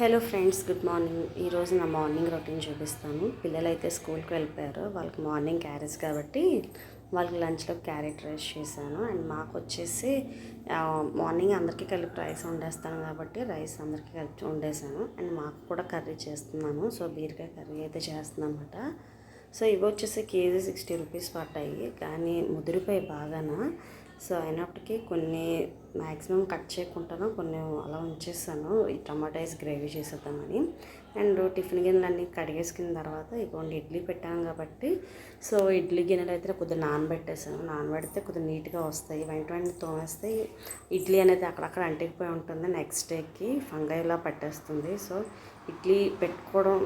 Hello friends good morning. ఈరోజు నా morning routine చూపిస్తాను. పిల్లలు అయితే స్కూల్కి వెళ్ళిపోయారు. వాళ్ళకి మార్నింగ్ క్యారేజ్ కాబట్టి వాళ్ళకి లంచ్లో క్యారెట్ రైస్ చేశాను. అండ్ మాకు వచ్చేసి మార్నింగ్ అందరికీ కలిపి రైస్ వండేస్తాను కాబట్టి రైస్ అందరికీ కలిపి వండేసాను అండ్ మాకు కూడా కర్రీ చేస్తున్నాను. సో బీరకాయ కర్రీ అయితే చేస్తున్నాను అనమాట సో ఇవి వచ్చేసి కేజీ సిక్స్టీ రూపీస్ పడ్డాయి కానీ ముదిరిపోయి బాగాన? సో అయినప్పటికీ కొన్ని మ్యాక్సిమం కట్ చేయకుండాను కొన్ని అలా ఉంచేస్తాను ఈ టమాటా రైస్ గ్రేవీ చేసేద్దామని. అండ్ టిఫిన్ గిన్నెలు అన్నీ కడిగేసుకున్న తర్వాత ఇదిగోండి ఇడ్లీ పెట్టాను కాబట్టి. సో ఇడ్లీ గిన్నెలు అయితే కొద్దిగా నానబెట్టేసాను. నానబెడితే కొద్దిగా నీట్గా వస్తాయి. వెంట వెంట తోమేస్తే ఇడ్లీ అనేది అక్కడక్కడ అంటికిపోయి ఉంటుంది. నెక్స్ట్ డేకి ఫంగైలా పట్టేస్తుంది. సో ఇడ్లీ పెట్టుకోవడం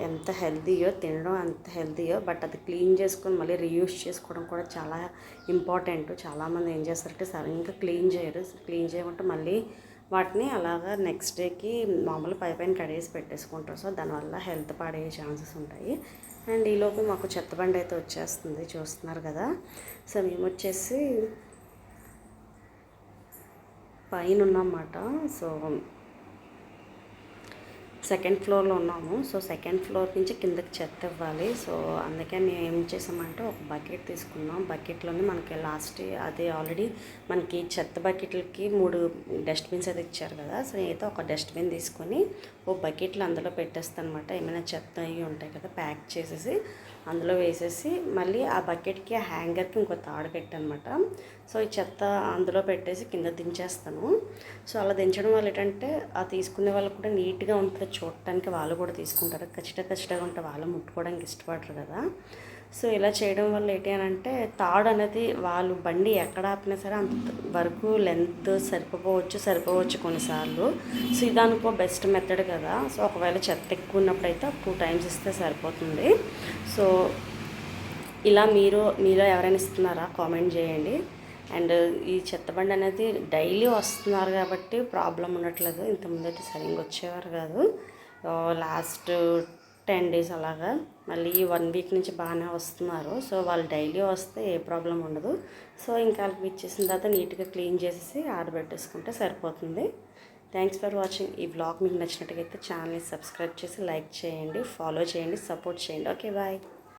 ఎంత హెల్తీయో తినడం అంత హెల్తీయో బట్ అది క్లీన్ చేసుకొని మళ్ళీ రీయూస్ చేసుకోవడం కూడా చాలా ఇంపార్టెంట్. చాలామంది ఏం చేస్తారంటే సరిగ్గా క్లీన్ చేయరు. క్లీన్ చేయమంటే మళ్ళీ వాటిని అలాగా నెక్స్ట్ డేకి మామూలు పై పైన కడేసి పెట్టేసుకుంటారు. సో దానివల్ల హెల్త్ పాడయ్యే ఛాన్సెస్ ఉంటాయి. అండ్ ఈలోపు మాకు చెత్త బండి అయితే వచ్చేస్తుంది. చూస్తున్నారు కదా. సో మేము వచ్చేసి పైన ఉన్నమాట సో సెకండ్ ఫ్లోర్లో ఉన్నాము. సో సెకండ్ ఫ్లోర్ నుంచి కిందకి చెత్త ఇవ్వాలి. సో అందుకే మేము ఏం చేసామంటే ఒక బకెట్ తీసుకున్నాం. బకెట్లోనే మనకి లాస్ట్ అది ఆల్రెడీ మనకి చెత్త బకెట్లకి మూడు డస్ట్బిన్స్ అయితే ఇచ్చారు కదా. సో అయితే ఒక డస్ట్బిన్ తీసుకొని ఓ బకెట్లు అందులో పెట్టేస్తాను అనమాట ఏమైనా చెత్త అవి ఉంటాయి కదా ప్యాక్ చేసేసి అందులో వేసేసి మళ్ళీ ఆ బకెట్కి ఆ హ్యాంగర్కి ఇంకో తాడు పెట్టనమాట సో ఈ చెత్త అందులో పెట్టేసి కింద దించేస్తాను. సో అలా దించడం వల్ల ఏంటంటే ఆ తీసుకునే వాళ్ళకి కూడా నీట్గా ఉంటుంది చూడటానికి వాళ్ళు కూడా తీసుకుంటారు. కచ్చిట కచ్చిటగా ఉంటే వాళ్ళు ముట్టుకోవడానికి ఇష్టపడరు కదా. సో ఇలా చేయడం వల్ల ఏంటి అని అంటే తాడు అనేది వాళ్ళు బండి ఎక్కడ ఆపినా సరే అంత వరకు లెంత్ సరిపోవచ్చు సరిపోవచ్చు కొన్నిసార్లు. సో ఇదనుకో బెస్ట్ మెథడ్ కదా. సో ఒకవేళ చెత్త ఎక్కువ ఉన్నప్పుడు అయితే టూ టైమ్స్ ఇస్తే సరిపోతుంది. సో ఇలా మీరు మీరు ఎవరైనా ఇస్తున్నారా? కామెంట్ చేయండి. అండ్ ఈ చెత్తబండి అనేది డైలీ వస్తున్నారు కాబట్టి ప్రాబ్లం ఉండట్లేదు. ఇంతకుముందు అయితే సరిగ్గా వచ్చేవారు కాదు. లాస్ట్ టెన్ డేస్ అలాగా మళ్ళీ వన్ వీక్ నుంచి బాగానే వస్తున్నారు. సో వాళ్ళు డైలీ వస్తే ఏ ప్రాబ్లం ఉండదు. సో ఇంకా వాళ్ళకి ఇచ్చేసిన తర్వాత నీట్గా క్లీన్ చేసేసి ఆరబెట్టేసుకుంటే సరిపోతుంది. Thanks for watching. ఈ బ్లాగ్ మీకు నచ్చినట్టుగా అయితే ఛానల్ని సబ్స్క్రైబ్ చేసి లైక్ చేయండి ఫాలో చేయండి సపోర్ట్ చేయండి. Okay bye.